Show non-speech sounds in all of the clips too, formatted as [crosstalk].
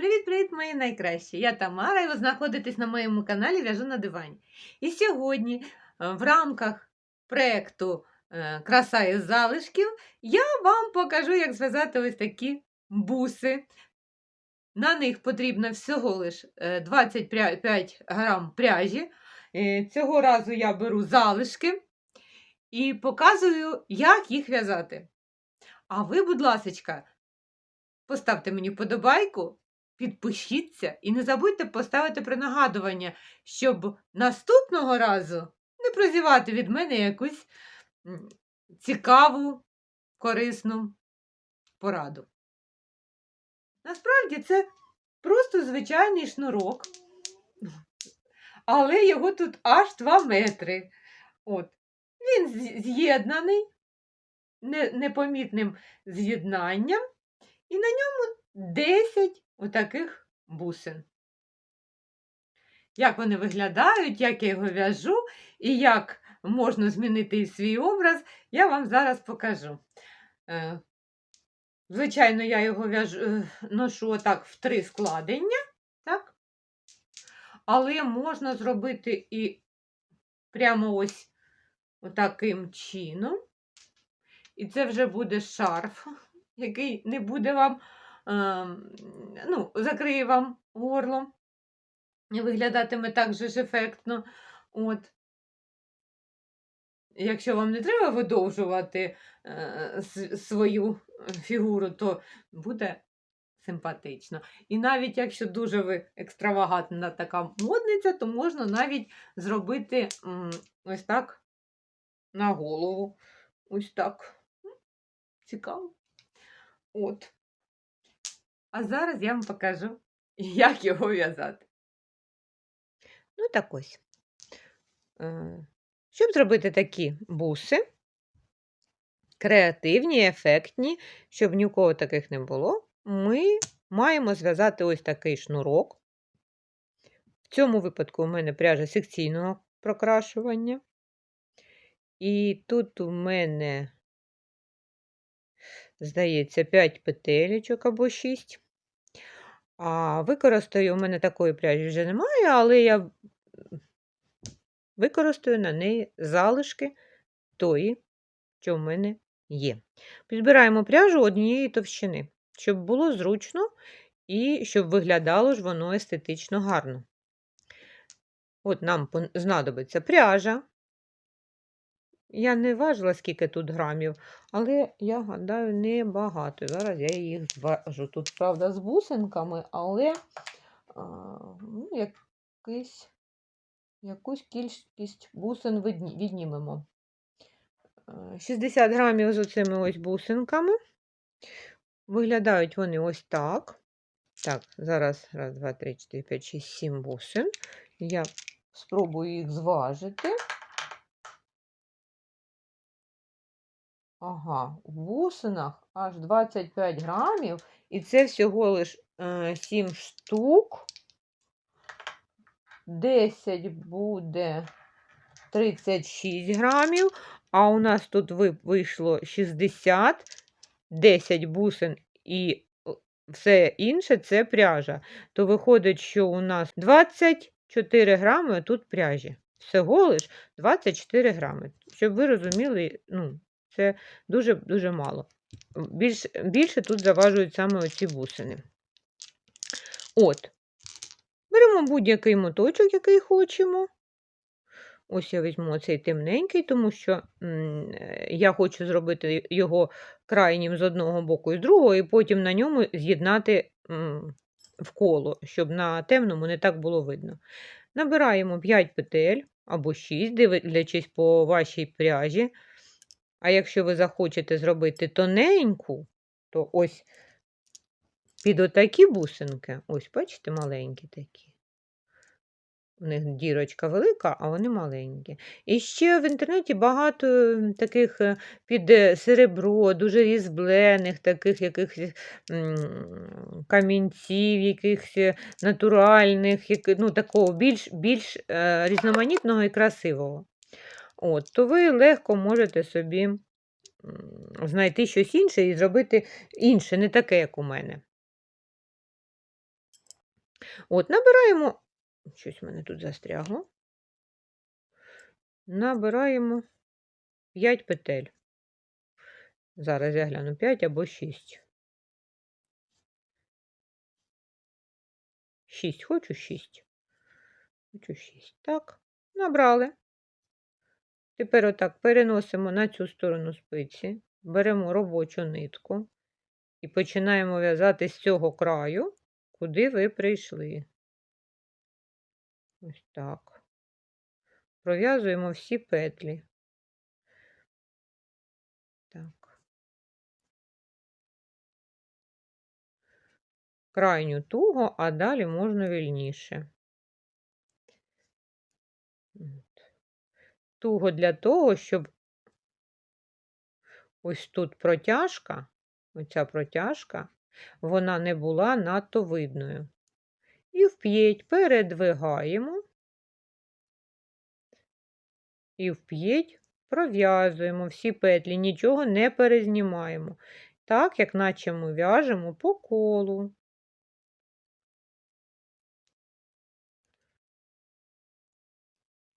Привіт-привіт, мої найкращі! Я Тамара, і ви знаходитесь на моєму каналі В'яжу на дивані. І сьогодні е, в рамках проєкту е, Краса із залишків я вам покажу, як зв'язати ось такі буси. На них потрібно всього лиш е, 25 грам пряжі. Е, Цього разу я беру залишки і показую, як їх в'язати. А ви, будь ласка, поставте мені вподобайку, підпишіться і не забудьте поставити при нагадування, щоб наступного разу не прозівати від мене якусь цікаву, корисну пораду. Насправді це просто звичайний шнурок, але його тут аж 2 метри. От. Він з'єднаний непомітним з'єднанням, і на ньому 10 отаких бусин. Як вони виглядають, як я його в'яжу і як можна змінити свій образ, я вам зараз покажу. Е, Звичайно, я його в'яжу, е, ношу отак в три складення, так? але можна зробити і прямо ось отаким чином. І це вже буде шарф, який не буде вам, ну, закриє вам горло. Виглядатиме так же ж ефектно. От. Якщо вам не треба видовжувати е, свою фігуру, то буде симпатично. І навіть якщо дуже ви екстравагантна така модниця, то можна навіть зробити м, ось так на голову. Ось так. Цікаво. От. А зараз я вам покажу, [laughs] як його в'язати. Ну, так ось. Е, Щоб зробити такі буси, креативні, ефектні, щоб ні у кого таких не було, ми маємо зв'язати ось такий шнурок. В цьому випадку у мене пряжа секційного прокрашування. І тут у мене, здається, 5 петелечок або 6. А використаю, у мене такої пряжі вже немає, але я використаю на неї залишки тої, що в мене є. Підбираємо пряжу однієї товщини, щоб було зручно і щоб виглядало ж воно естетично гарно. От нам знадобиться пряжа. Я не важила, скільки тут грамів, але я гадаю, небагато. Зараз я їх зважу. Тут, правда, з бусинками, але а, ну, якийсь, якусь кількість бусин віднімемо. Е, 60 грамів з оцими ось бусинками. Виглядають вони ось так. Так, зараз раз, два, три, чотири, п'ять, шість, сім бусин. Я спробую їх зважити. Ага, в бусинах аж 25 грамів, і це всього лиш е, 7 штук. 10 буде 36 грамів, а у нас тут вийшло 60, 10 бусин і е, все інше це пряжа. То виходить, що у нас 24 грами тут пряжі. Всього лиш 24 грами. Щоб ви розуміли, ну, це дуже-дуже мало. Більш, більше тут заважують саме оці бусини. От. Беремо будь-який моточок, який хочемо. Ось я візьму цей темненький, тому що я хочу зробити його крайнім з одного боку і з другого, і потім на ньому з'єднати в коло, щоб на темному не так було видно. Набираємо 5 петель або 6, дивлячись по вашій пряжі. А якщо ви захочете зробити тоненьку, то ось під отакі бусинки, ось, бачите, маленькі такі. У них дірочка велика, а вони маленькі. І ще в інтернеті багато таких е, під е, серебро, дуже різблених, таких якихось камінців, якихось е, натуральних, як, ну, такого більш, більш різноманітного і красивого. От, то ви легко можете собі знайти щось інше і зробити інше, не таке, як у мене. От, набираємо, щось в мене тут застрягло. Набираємо 5 петель. Зараз я гляну 5 або 6. 6, хочу 6. Хочу 6. Так, набрали. Тепер отак переносимо на цю сторону спиці, беремо робочу нитку і починаємо в'язати з цього краю, куди ви прийшли. Ось так. Пров'язуємо всі петлі. Так. Крайню туго, а далі можна вільніше. Туго для того, щоб ось тут протяжка, оця протяжка, вона не була надто видною. І вп'єть передвигаємо і вп'єть пров'язуємо всі петлі, нічого не перезнімаємо, так, як наче ми в'яжемо по колу.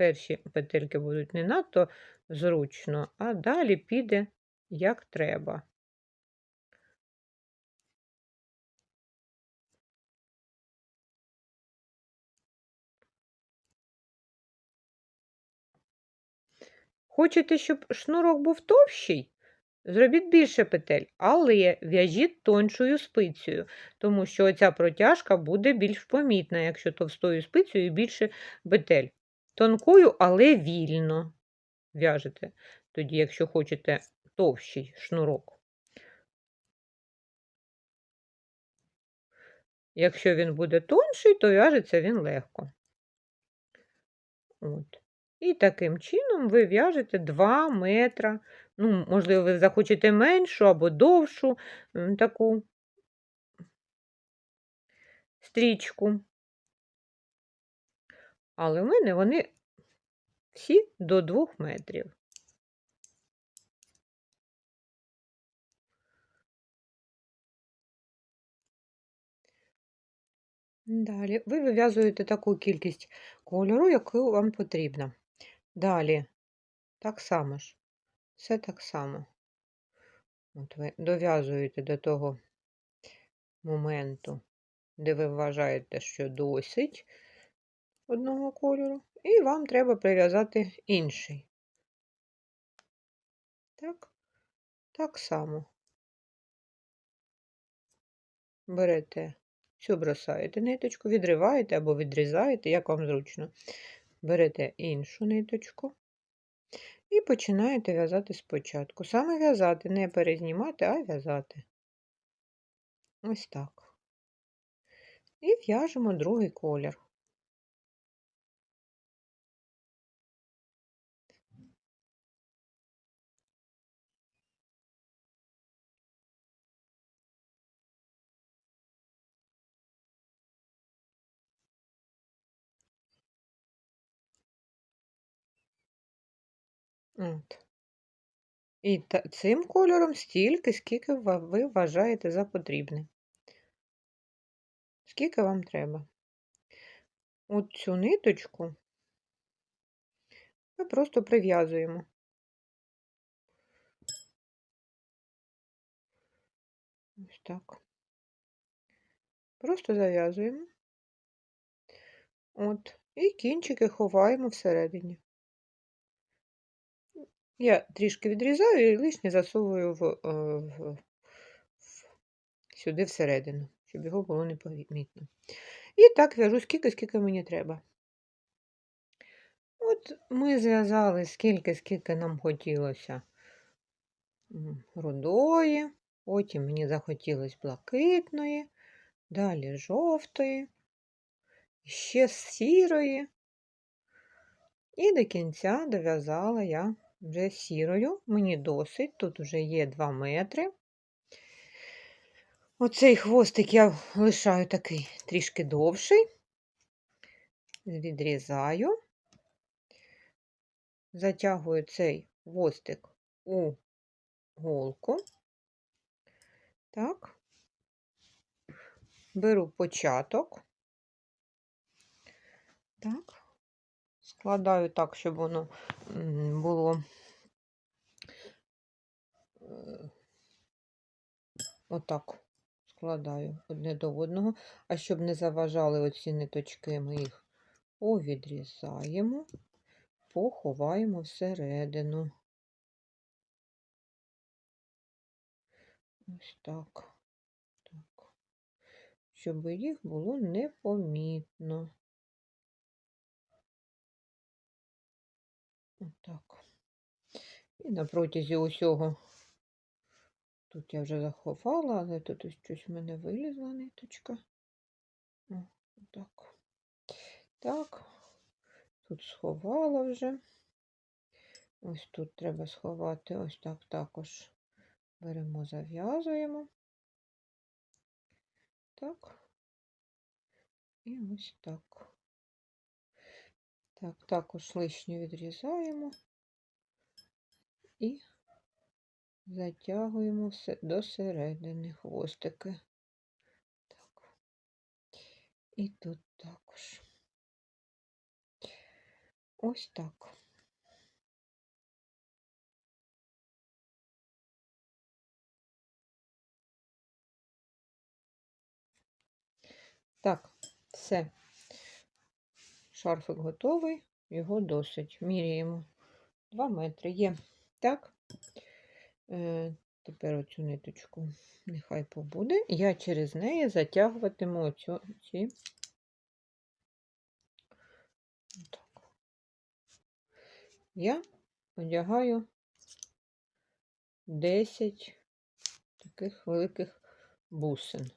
Перші петельки будуть не надто зручно, а далі піде як треба. Хочете, щоб шнурок був товщий? Зробіть більше петель, але в'яжіть тоншою спицею, тому що оця протяжка буде більш помітна, якщо товстою спицею більше петель. Тонкою, але вільно в'яжете, тоді, якщо хочете товщий шнурок. Якщо він буде тонший, то в'яжеться він легко. От. І таким чином ви в'яжете 2 метра. Ну, можливо, ви захочете меншу або довшу таку стрічку. Але в мене вони всі до 2 метрів. Далі ви вив'язуєте таку кількість кольору, яку вам потрібна. Далі, так само ж, все так само. От ви дов'язуєте до того моменту, де ви вважаєте, що досить одного кольору, і вам треба прив'язати інший. Так, так само берете, все бросаєте ниточку, відриваєте або відрізаєте, як вам зручно. Берете іншу ниточку і починаєте в'язати спочатку. Саме в'язати, не перезнімати, а в'язати. Ось так. І в'яжемо другий колір. От. І цим кольором стільки, скільки ви вважаєте за потрібне. Скільки вам треба. От цю ниточку ми просто прив'язуємо. Ось так. Просто зав'язуємо. От, і кінчики ховаємо всередині. Я трішки відрізаю і лишнє засовую е, в, в, сюди всередину, щоб його було непомітно. І так в'яжу скільки, скільки мені треба. От ми зв'язали скільки, скільки нам хотілося рудої, потім мені захотілося блакитної, далі жовтої, ще сірої. І до кінця дов'язала я вже сірою, мені досить, тут вже є 2 метри. Оцей хвостик я лишаю такий трішки довший, відрізаю, затягую цей хвостик у голку. Так, беру початок. Так, складаю так, щоб воно було отак складаю одне до одного. А щоб не заважали оці ниточки, ми їх повідрізаємо, поховаємо всередину. Ось так. так. Щоб їх було непомітно. Отак. І на протязі усього. Тут я вже заховала, але тут ось щось в мене вилізла ниточка. О, так. Так. Тут сховала вже. Ось тут треба сховати, ось так також беремо, зав'язуємо. Так. І ось так. Так, також лишню відрізаємо і затягуємо все до середини хвостики. Так. І тут також. Ось так. Так, все. Шарфик готовий, його досить. Міряємо 2 метри є. Так. Е, тепер оцю ниточку нехай побуде. Я через неї затягуватиму оцю, ці. Так. Я одягаю 10 таких великих бусин.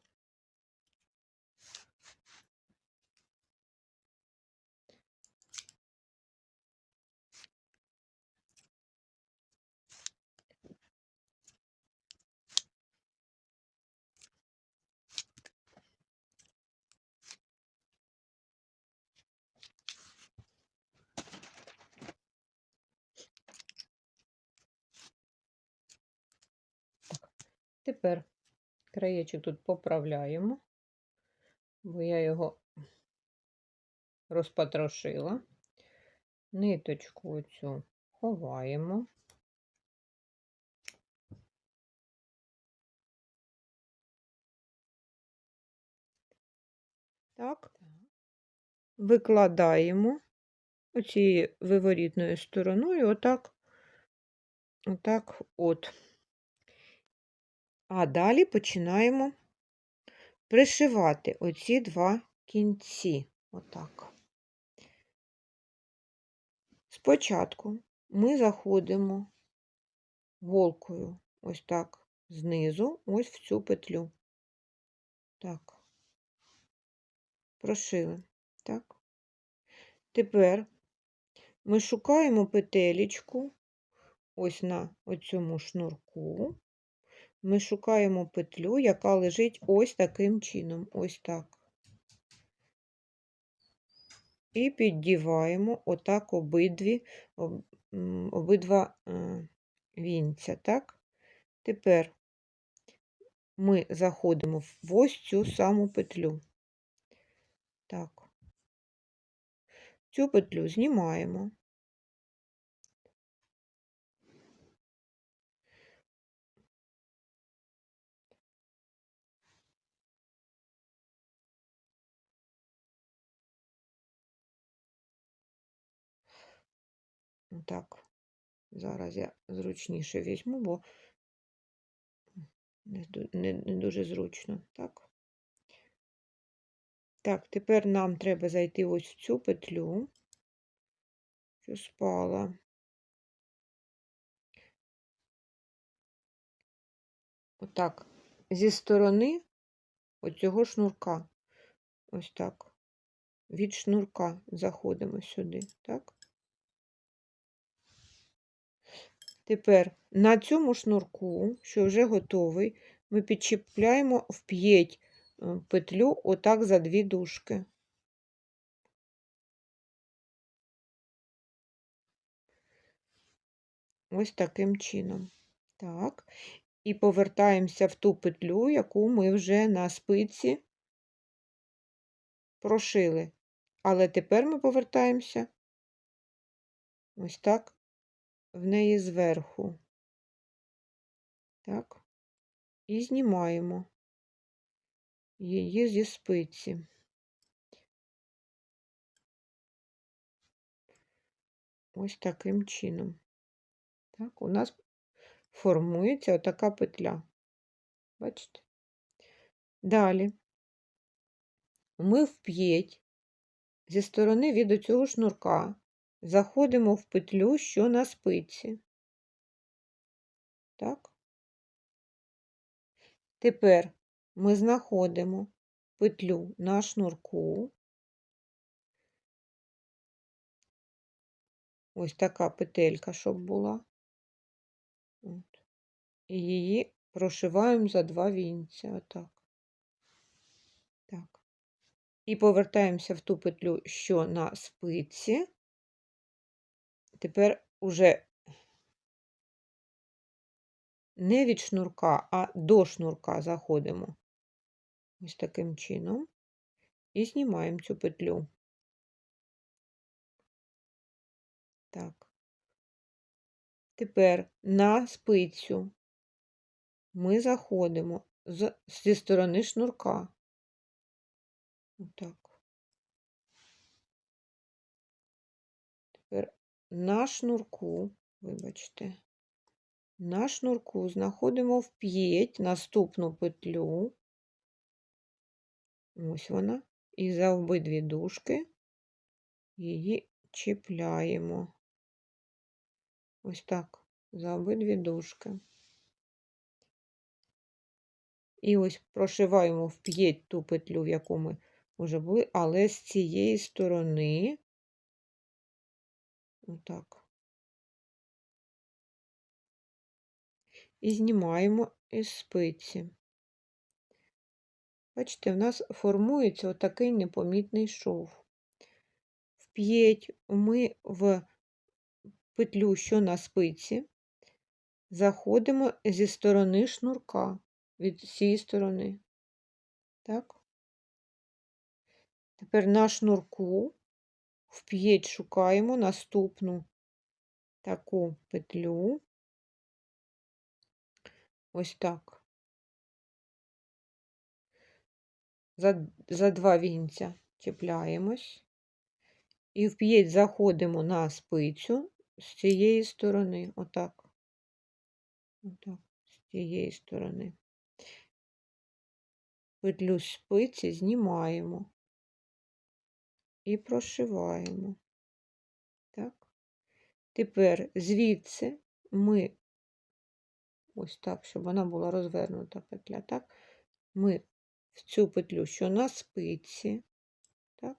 Тепер краєчок тут поправляємо, бо я його розпотрошила. Ниточку оцю ховаємо. Так, викладаємо оцією виворітною стороною, отак, отак от. А далі починаємо пришивати оці два кінці. Отак. Спочатку ми заходимо голкою ось так знизу, ось в цю петлю. Так, прошили. Так. Тепер ми шукаємо петелечку ось на оцьому шнурку. Ми шукаємо петлю, яка лежить ось таким чином, ось так. І піддіваємо отак обидві, обидва е, вінця, так? Тепер ми заходимо в ось цю саму петлю. Так. Цю петлю знімаємо. Так, зараз я зручніше візьму, бо не, не, не дуже зручно. Так. Так, тепер нам треба зайти ось в цю петлю, що спала. Отак, зі сторони оцього шнурка. Ось так. Від шнурка заходимо сюди, так? Тепер на цьому шнурку, що вже готовий, ми підчіпляємо в п'ять е, петлю отак за дві дужки. Ось таким чином. Так. І повертаємося в ту петлю, яку ми вже на спиці прошили. Але тепер ми повертаємося ось так в неї зверху. Так, і знімаємо її зі спиці. Ось таким чином. Так, у нас формується отака петля. Бачите? Далі ми вп'єть зі сторони від цього шнурка заходимо в петлю, що на спиці. Так. Тепер ми знаходимо петлю на шнурку. Ось така петелька, щоб була. От. І її прошиваємо за два вінця. Отак. Так. І повертаємося в ту петлю, що на спиці. Тепер уже не від шнурка, а до шнурка заходимо ось таким чином і знімаємо цю петлю. Так. Тепер на спицю ми заходимо з, зі сторони шнурка. Отак. Тепер на шнурку, вибачте, на шнурку знаходимо вп'єть наступну петлю. Ось вона. І за обидві дужки її чіпляємо. Ось так, за обидві дужки. І ось прошиваємо вп'єть ту петлю, в яку ми вже були, але з цієї сторони, отак. І знімаємо із спиці. Бачите, в нас формується отакий непомітний шов. Вп'єть ми в петлю, що на спиці, заходимо зі сторони шнурка від цієї сторони. Так. Тепер на шнурку вп'єть шукаємо наступну таку петлю. Ось так. За, за два вінця чіпляємось. І вп'єть заходимо на спицю з цієї сторони. Отак. Отак, з цієї сторони. Петлю спиці знімаємо і прошиваємо. Так. Тепер звідси ми, ось так, щоб вона була розвернута петля, так, ми в цю петлю, що на спиці, так,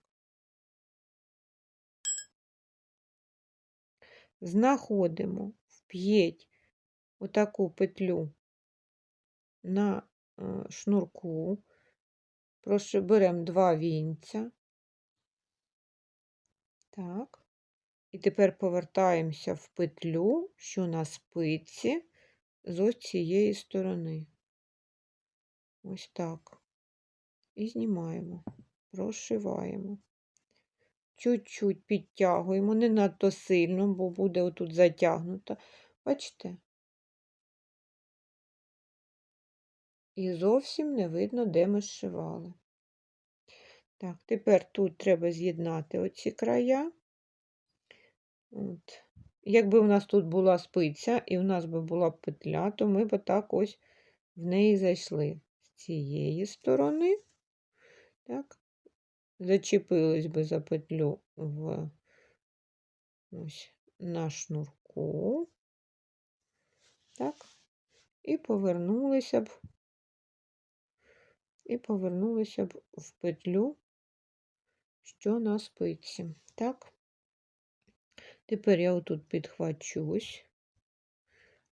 знаходимо вп'єть отаку петлю на е, шнурку, беремо два вінця, так. І тепер повертаємося в петлю, що на спиці з ось цієї сторони. Ось так. І знімаємо, прошиваємо. Чуть-чуть підтягуємо, не надто сильно, бо буде отут затягнуто. Бачите? І зовсім не видно, де ми зшивали. Так, тепер тут треба з'єднати оці края. От. Якби у нас тут була спиця і у нас би була петля, то ми б так ось в неї зайшли з цієї сторони, так, зачепились би за петлю в ось на шнурку, так, і повернулися б, і повернулися б в петлю що на спиці. Так, тепер я отут підхвачусь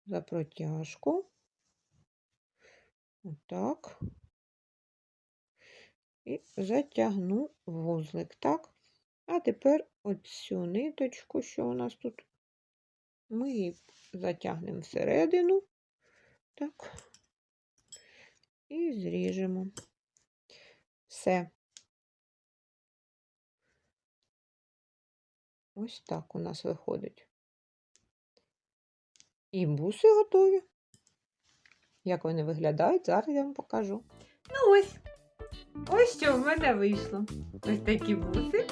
за протяжку. Отак. І затягну вузлик, так? А тепер оцю ниточку, що у нас тут, ми її затягнемо всередину, так, і зріжемо. Все. Ось так у нас виходить. І буси готові. Як вони виглядають, зараз я вам покажу. Ну ось. Ось що в мене вийшло. Ось такі буси.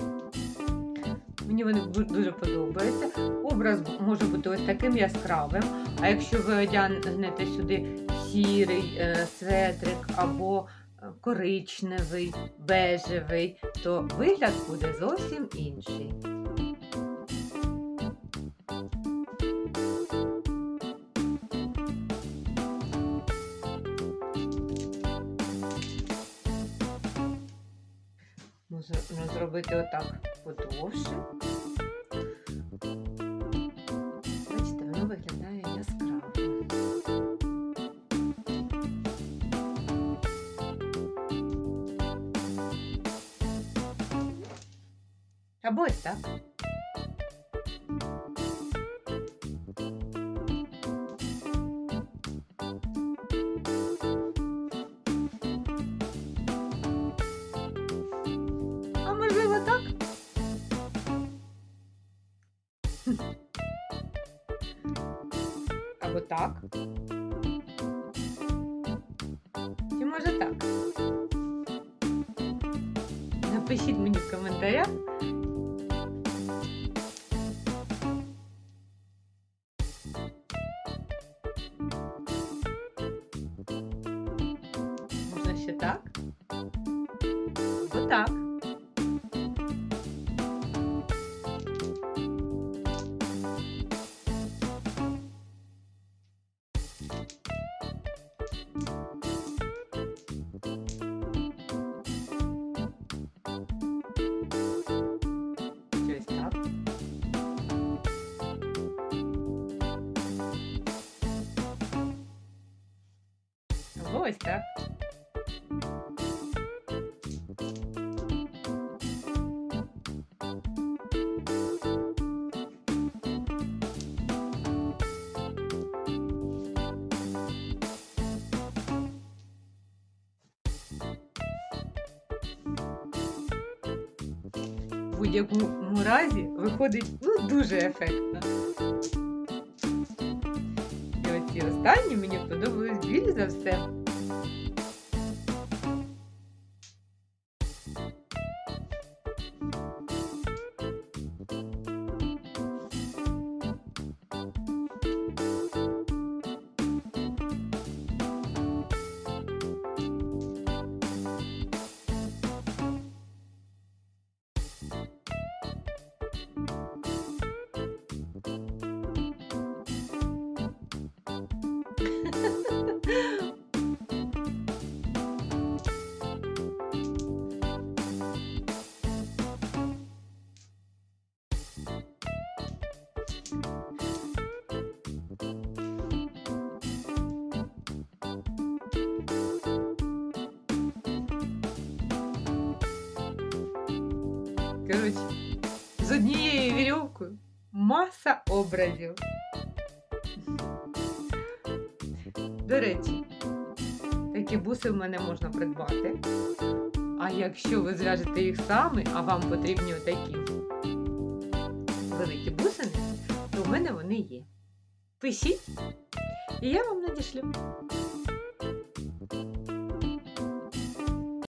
Мені вони дуже подобаються. Образ може бути ось таким яскравим. А якщо ви одягнете сюди сірий е, светрик або е, коричневий, бежевий, то вигляд буде зовсім інший. Подовше. Бачите, воно виглядає яскраво. Або ось так. Ось будь-якому разі виходить ну, дуже ефектно. І оці останні мені подобались більш за все. Коротше, з однією вірьовкою маса образів. До речі, такі буси в мене можна придбати. А якщо ви зв'яжете їх самі, а вам потрібні отакі великі бусини, то в мене вони є. Пишіть, і я вам надішлю.